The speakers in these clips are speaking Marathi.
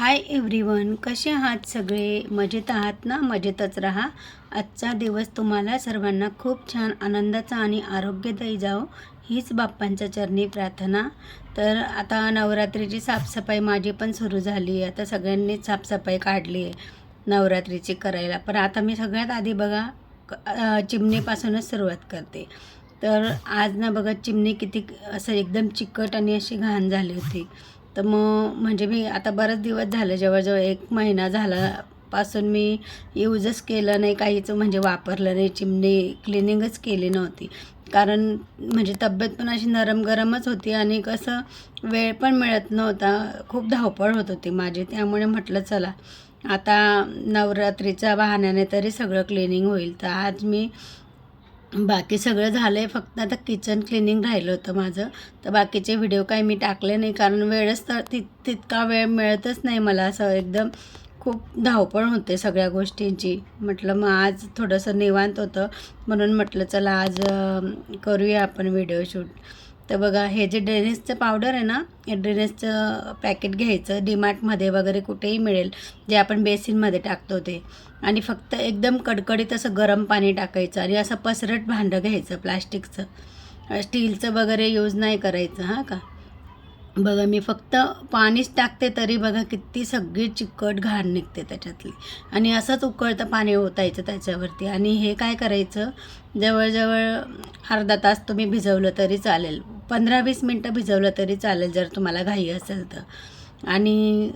हाय एव्हरीवन कसे आहात सगळे? मजेत आहात ना? मजेतच राहा. आजचा दिवस तुम्हाला सर्वांना खूप छान आनंदाचा आणि आरोग्यदायी जाओ हीच बाप्पांच्या चरणी प्रार्थना. तर आता नवरात्रीची साफसफाई माझी पण सुरू झाली आहे. आता सगळ्यांनीच साफसफाई काढली आहे नवरात्रीची करायला. पण आता मी सगळ्यात आधी बघा चिमणीपासूनच सुरुवात करते. तर आज ना बघा चिमणी किती असं एकदम चिकट आणि अशी घाण झाली होती. तर मग म्हणजे मी आता बरेच दिवस झाले जवळजवळ एक महिना झाला पासून मी यूजच केलं नाही काहीच म्हणजे वापरलं नाही चिमणी क्लिनिंगच केली नव्हती. कारण म्हणजे तब्येत पण अशी नरम गरमच होती आणि कसं वेळ पण मिळत नव्हता खूप धावपळ होत होती माझी त्यामुळे म्हटलं चला आता नवरात्रीच्या बहाण्याने तरी सगळं क्लिनिंग होईल. तर आज मी बाकी सगळं झालं आहे फक्त आता किचन क्लिनिंग राहिलं होतं माझं. तर बाकीचे व्हिडिओ काही मी टाकले नाही कारण वेळच तर ति तितका वेळ मिळतच नाही मला असं एकदम खूप धावपळ होते सगळ्या गोष्टींची. म्हटलं मग आज थोडंसं निवांत होतं म्हणून म्हटलं चला आज करूया आपण व्हिडिओ शूट तर बघा हे जे ड्रेनेजचं पावडर आहे ना हे ड्रेनेजचं पॅकेट घ्यायचं डीमार्टमध्ये वगैरे कुठेही मिळेल जे आपण बेसिनमध्ये टाकतो ते. आणि फक्त एकदम कडकडीत असं गरम पाणी टाकायचं आणि असं पसरट भांडं घ्यायचं प्लास्टिकचं. स्टीलचं वगैरे यूज नाही करायचं हां का? बघा मी फक्त पाणीच टाकते तरी बघा किती सगळी चिकट घाण निघते त्याच्यातली. आणि असंच उकळतं पाणी ओतायचं त्याच्यावरती. आणि हे काय करायचं? जवळजवळ अर्धा तास तुम्ही भिजवलं तरी चालेल. पंधरा वीस मिनटं भिजवलं तरी चालेल जर तुम्हाला घाई असेल तर. आणि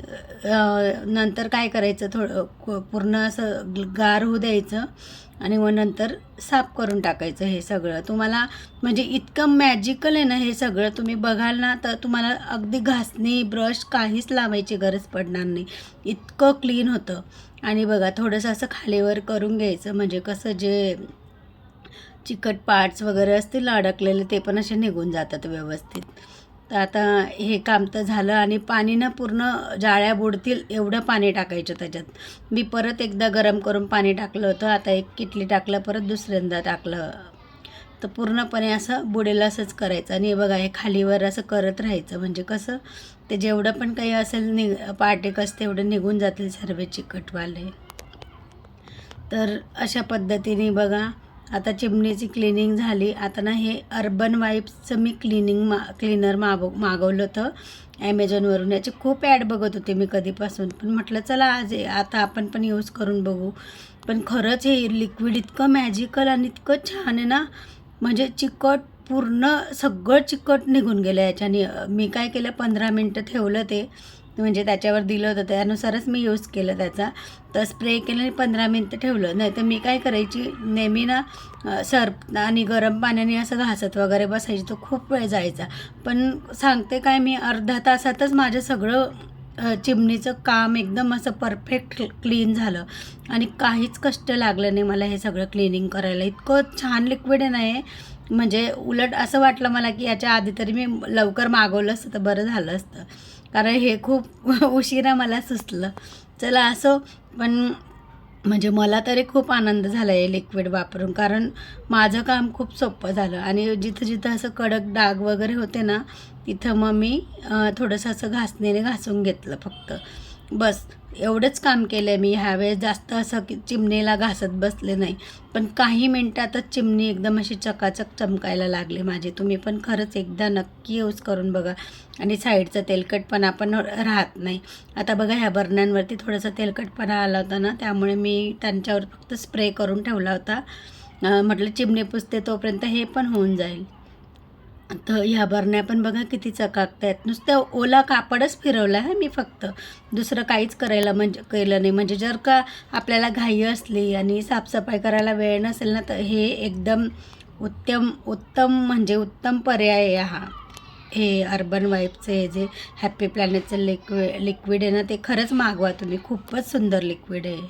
नंतर काय करायचं थोडं पूर्ण असं गार होऊ द्यायचं आणि मग नंतर साफ करून टाकायचं हे सगळं. तुम्हाला म्हणजे इतकं मॅजिकल आहे ना हे सगळं तुम्ही बघाल ना तर तुम्हाला अगदी घासणी ब्रश काहीच लावायची गरज पडणार नाही. इतकं क्लीन होतं. आणि बघा थोडंसं असं खालीवर करून घ्यायचं. म्हणजे कसं जे चिकट पार्ट्स वगैरे असतील अडकलेले ते पण असे निघून जातात व्यवस्थित. तर आता हे काम तर झालं आणि पाणी ना पूर्ण जाळ्या बुडतील एवढं पाणी टाकायचं त्याच्यात. मी परत एकदा गरम करून पाणी टाकलं होतं आता एक किटली टाकलं परत दुसऱ्यांदा टाकलं. तर पूर्णपणे असं बुडेल असंच करायचं आणि हे बघा हे खालीवर असं करत राहायचं. म्हणजे कसं ते जेवढं पण काही असेल नि पार्टिकल्स तेवढं निघून जातील सर्व चिकटवाले. तर अशा पद्धतीने बघा आता चिमणीची क्लिनिंग झाली. आता ना हे अर्बन वाईप्सचं मी क्लिनिंग मा क्लीनर मागव मागवलं होतं. ॲमेझॉनवरून याची खूप ॲड बघत होते मी कधीपासून. पण म्हटलं चला आज आता आपण पण यूज करून बघू. पण खरंच हे लिक्विड इतकं मॅजिकल आणि इतकं छान आहे ना. म्हणजे चिकट पूर्ण सगळं चिकट निघून गेलं याच्याने. मी काय केलं पंधरा मिनटं ठेवलं ते. म्हणजे त्याच्यावर दिलं होतं त्यानुसारच मी यूज केलं त्याचा. तर स्प्रे केलं आणि पंधरा मिनटं ठेवलं. नाही तर मी काय करायची नेहमी ना सर्प आणि गरम पाण्याने असं घासत वगैरे बसायची. तो खूप वेळ जायचा. पण सांगते काय मी अर्धा तासातच माझं सगळं चिमणीचं काम एकदम असं परफेक्ट क्लीन झालं. आणि काहीच कष्ट लागलं नाही मला हे सगळं क्लिनिंग करायला. इतकं छान लिक्विड आहे ना हे. म्हणजे उलट असं वाटलं मला की याच्या आधी तरी मी लवकर मागवलं असतं तर बरं झालं असतं. कारण हे खूप उशिरा मला सुचलं. चला असो पण म्हणजे मला तरी खूप आनंद झाला आहे लिक्विड वापरून. कारण माझं काम खूप सोपं झालं. आणि जिथं जिथं असं कडक डाग वगैरे होते ना तिथं मग मी थोडंसं असं घासणीने घासून घेतलं फक्त. बस एवढंच काम केलं आहे मी ह्यावेळेस जास्त असं की चिमणीला घासत बसले नाही. पण काही मिनटातच चिमणी एकदम अशी चकाचक चमकायला लागली माझी. तुम्ही पण खरंच एकदा नक्की यूज करून बघा. आणि साईडचं तेलकटपणा पण राहत नाही. आता बघा ह्या बर्नरवरती थोडंसं तेलकटपणा आला होता ना त्यामुळे मी त्यांच्यावर फक्त स्प्रे करून ठेवला होता. म्हटलं चिमणी पुसते तोपर्यंत हे पण होऊन जाईल. तर ह्या भरण्या पण बघा किती चकाकत आहेत नुसत्या ओला कापडच फिरवला आहे मी फक्त. दुसरं काहीच करायला म्हणजे केलं नाही. म्हणजे जर का आपल्याला घाई असली आणि साफसफाई करायला वेळ नसेल ना तर हे एकदम उत्तम उत्तम म्हणजे उत्तम पर्याय आहे हा. हे अर्बन वाईफचे हे जे हॅपी प्लॅनेटचं लिक्वि लिक्विड आहे ना ते खरंच मागवा तुम्ही. खूपच सुंदर लिक्विड आहे.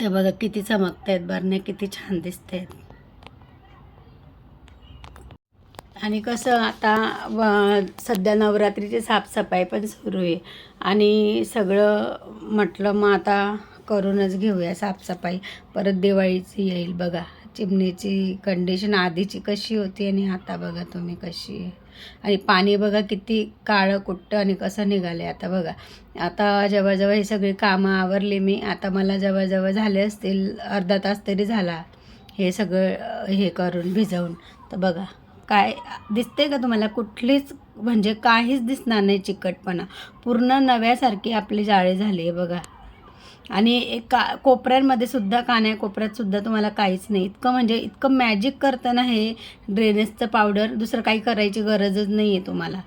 ते बघा किती चमकत आहेत बरण्या किती छान दिसत आहेत आणि कसं आता व- सध्या नवरात्रीची साफसफाई पण सुरू आहे. आणि सगळं म्हटलं मग आता करूनच घेऊया साफसफाई. परत दिवाळीची येईल बघा. चिमणीची कंडिशन आधीची कशी होती आणि आता बघा तुम्ही कशी आहे. आणि पाणी बघा किती काळं कुठं आणि कसं निघालं आहे आता बघा. आता जवळजवळ ही सगळी कामं आवरली मी. आता मला जवळजवळ झाले असतील अर्धा तास तरी झाला. हे सगळं हे करून भिजवून. तर बघा. काय दिसते का तुम्हाला? कुठलीच म्हणजे काहीच दिसणार नाही चिकटपणा. पूर्ण नव्यासारखी आपली जाळी झाली आहे बघा. आणि का कोपऱ्यांमध्ये सुद्धा कान्या कोपऱ्यात सुद्धा तुम्हाला काहीच नाही. इतकं म्हणजे इतकं मॅजिक करतं ना हे ड्रेनेजचं पावडर दुसरं काही करायची गरजच नाही आहे तुम्हाला.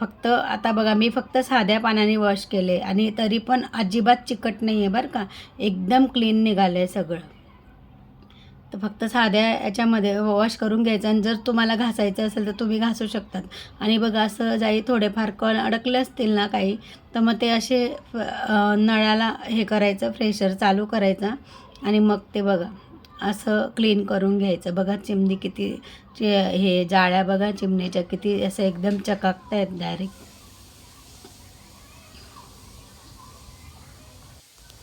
फक्त आता बघा मी फक्त साध्या पाण्याने वॉश केले आणि तरी पण अजिबात चिकट नाही आहे बरं का. एकदम क्लीन निघालं आहे सगळं. तर फक्त साध्या याच्यामध्ये वॉश करून घ्यायचं आणि जर तुम्हाला घासायचं असेल तर तुम्ही घासू शकतात. आणि बघा असं जाई थोडेफार कण अडकले असतील ना काही तर मग ते असे नळाला हे करायचं फ्रेशर चालू करायचा आणि मग ते बघा असं क्लीन करून घ्यायचं. बघा चिमणी किती चे हे जाळ्या बघा चिमणीच्या किती असं एकदम चकाकत आहेत डायरेक्ट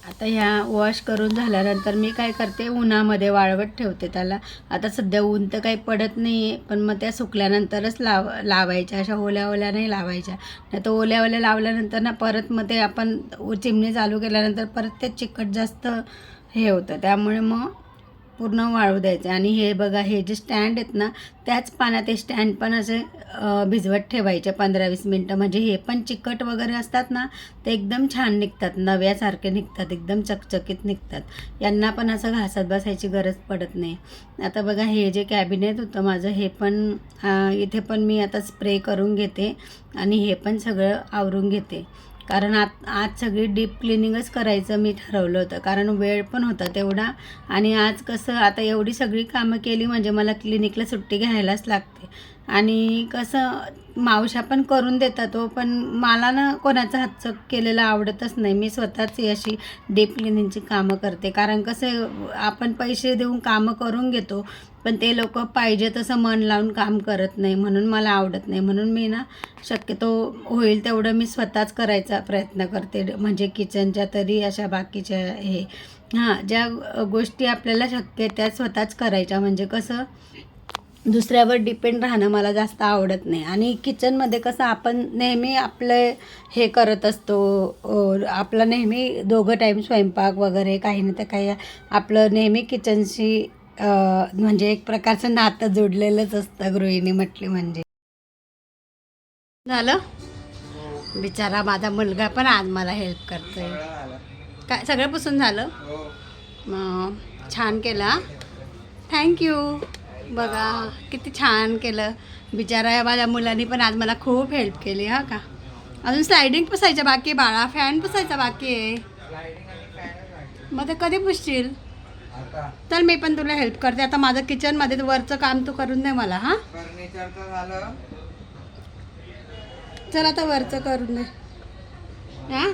आता ह्या वॉश करून झाल्यानंतर मी काय करते उन्हामध्ये वाळवत ठेवते त्याला. आता सध्या ऊन तर काही पडत नाही आहे पण मग त्या सुकल्यानंतरच लाव लावायच्या. अशा ओल्या ओल्या नाही लावायच्या. नाही तर ओल्या ओल्या लावल्यानंतर ना परत मग ते आपण चिमणी चालू केल्यानंतर परत ते चिकट जास्त हे होतं. त्यामुळे मग पूर्ण वाळू द्यायचे. आणि हे बघा हे जे स्टँड आहेत ना त्याच पाण्यात ते स्टँड पण असे भिजवत ठेवायचे पंधरा वीस मिनटं. म्हणजे हे पण चिकट वगैरे असतात ना ते एकदम छान निघतात. नव्यासारखे निघतात एकदम चकचकीत निघतात. यांना पण असं घासत बसायची गरज पडत नाही. आता बघा हे जे कॅबिनेट होतं माझं हे पण इथे पण मी आता स्प्रे करून घेते. आणि हे पण सगळं आवरून घेते. कारण आत आज सगळी डीप क्लिनिंगच करायचं मी ठरवलं होतं. कारण वेळ पण होता तेवढा. आणि आज कसं आता एवढी सगळी कामं केली म्हणजे मला क्लिनिकला सुट्टी घ्यायलाच लागते. आणि कसं मावशा पण करून देतात हो पण मला ना कोणाचा हातचं केलेलं आवडतच नाही. मी स्वतःच ही अशी डीप क्लिनिंगची कामं करते. कारण कसं आपण पैसे देऊन कामं करून घेतो पण ते लोक पाहिजे तसं मन लावून काम करत नाही म्हणून मला आवडत नाही. म्हणून मी ना शक्यतो होईल तेवढं मी स्वतःच करायचा प्रयत्न करते. म्हणजे किचनच्या तरी अशा बाकीच्या हे. हां ज्या गोष्टी आपल्याला शक्य आहे त्या स्वतःच करायच्या. म्हणजे कसं दुसऱ्यावर डिपेंड राहणं मला जास्त आवडत नाही. आणि किचनमध्ये कसं आपण नेहमी आपले हे करत असतो आपलं नेहमी दोघं टाईम स्वयंपाक वगैरे काही ना तर काही आपलं नेहमी किचनशी म्हणजे एक प्रकारचं नातं जोडलेलंच असतं गृहिणी म्हटली म्हणजे. झालं? बिचारा माझा मुलगा पण आज मला हेल्प करतोय. काय सगळं पुसून झालं मग छान केलं थँक्यू बघा किती छान केलं. बिचारा या माझ्या मुलांनी पण आज मला खूप हेल्प केली हा का? अजून स्लायडिंग पुसायचं बाकी आहे बाळा. फॅन पुसायचा बाकी आहे. मग ते कधी पुसशील? चल मी पण तुला हेल्प करते. आता माझं किचनमध्ये वरचं काम तू करून दे मला हां? चल आता वरचं करून दे. हां?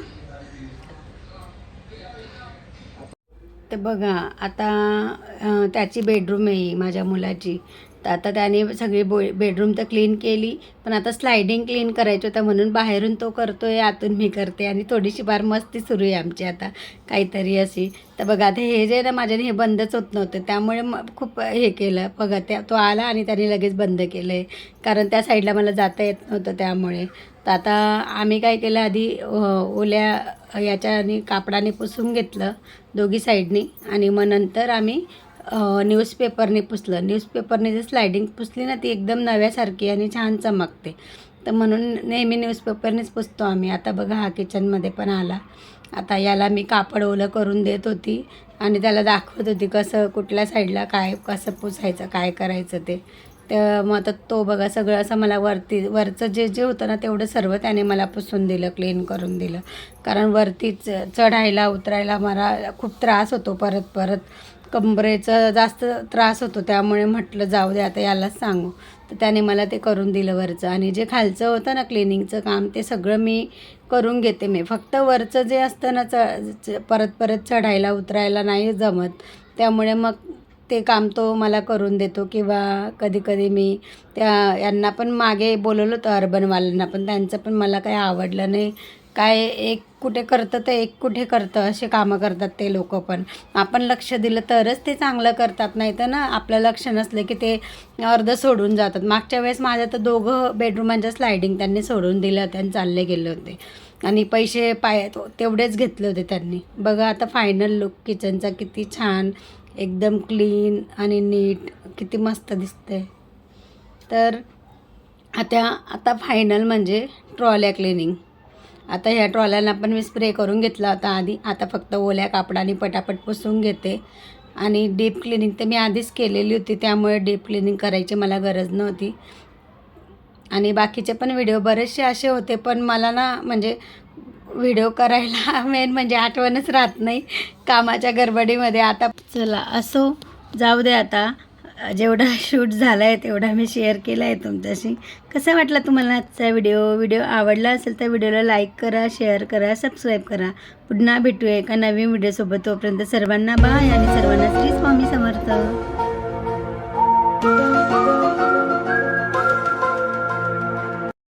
तर बघा आता त्याची बेडरूम आहे ही माझ्या मुलाची. तर आता त्याने सगळी बो बेडरूम तर क्लीन केली पण आता स्लायडिंग क्लीन करायचं होतं म्हणून बाहेरून तो करतो आहे आतून मी करते आणि थोडीशी फार मस्ती सुरू आहे आमची आता काहीतरी अशी. तर बघा आता हे जे ना माझ्याने हे बंदच होत नव्हतं त्यामुळे मग खूप हे केलं. बघा त्या तो आला आणि त्याने लगेच बंद केलं आहे कारण त्या साईडला मला जाता येत नव्हतं त्यामुळे. तर आता आम्ही काय केलं आधी ओल्या याच्याने कापडाने पुसून घेतलं दोघी साईडनी आणि मग नंतर आम्ही न्यूजपेपरने पुसलं. न्यूजपेपरने जे स्लायडिंग पुसली ना ती एकदम नव्यासारखी आणि छान चमकते. तर म्हणून नेहमी न्यूजपेपरनेच पुसतो आम्ही. आता बघा हा किचनमध्ये पण आला. आता याला मी कापड ओलं करून देत होती आणि त्याला दाखवत होती कसं कुठल्या साईडला काय कसं पुसायचं काय करायचं ते. तर मग आता तो बघा सगळं असं मला वरती वरचं जे जे होतं ना तेवढं सर्व त्याने मला पुसून दिलं क्लीन करून दिलं. कारण वरती च चढायला उतरायला मला खूप त्रास होतो परत परत. कंबरेचा जास्त त्रास होतो त्यामुळे म्हटलं जाऊ दे आता यालाच सांगू. तर त्याने मला ते करून दिलं वरचं. आणि जे खालचं होतं ना क्लिनिंगचं काम ते सगळं मी करून घेते मी. फक्त वरचं जे असतं ना च- परत परत चढायला उतरायला नाही जमत. त्यामुळे मग ते काम तो मला करून देतो किंवा कधीकधी मी त्या यांना पण मागे बोलवलं होतं अर्बनवाल्यांना पण त्यांचं पण मला काही आवडलं नाही. काय एक कुठे करतं तर एक कुठे करतं असे कामं करतात ते लोक पण. आपण लक्ष दिलं तरच ते चांगलं करतात नाही तर ना आपलं लक्ष नसलं की ते अर्ध सोडून जातात. मागच्या वेळेस माझ्या तर दोघं बेडरूमांच्या म्हणजे स्लायडिंग त्यांनी सोडून दिलं होतं आणि चालले गेले होते. आणि पैसे पाय तेवढेच घेतले होते त्यांनी. बघा आता फायनल लुक किचनचा किती छान एकदम क्लीन आणि नीट. किती मस्त दिसते तर आता आता फायनल म्हणजे ट्रॉल्या क्लिनिंग आता ह्या ट्रॉल्याला पण मी स्प्रे करून घेतला होता आधी. आता फक्त ओल्या कापडाने पटापट पुसून घेते. आणि डीप क्लिनिंग तर मी आधीच केलेली होती त्यामुळे डीप क्लिनिंग करायची मला गरज नव्हती. आणि बाकीचे पण व्हिडिओ बरेचसे असे होते पण मला ना म्हणजे व्हिडिओ करायला मेन म्हणजे आठवणच राहत नाही. कामाच्या गडबडीमध्ये आता चला असो जाऊ दे आता. जेवढा शूट झाला आहे तेवढा मी शेअर केला आहे तुमच्याशी. कसा वाटला तुम्हाला आजचा व्हिडिओ व्हिडिओ आवडला असेल तर व्हिडिओला लाईक करा शेअर करा सबस्क्राईब करा. पुन्हा भेटूया एका नवीन व्हिडिओसोबत तोपर्यंत सर्वांना बाय आणि सर्वांना श्री स्वामी समर्थ.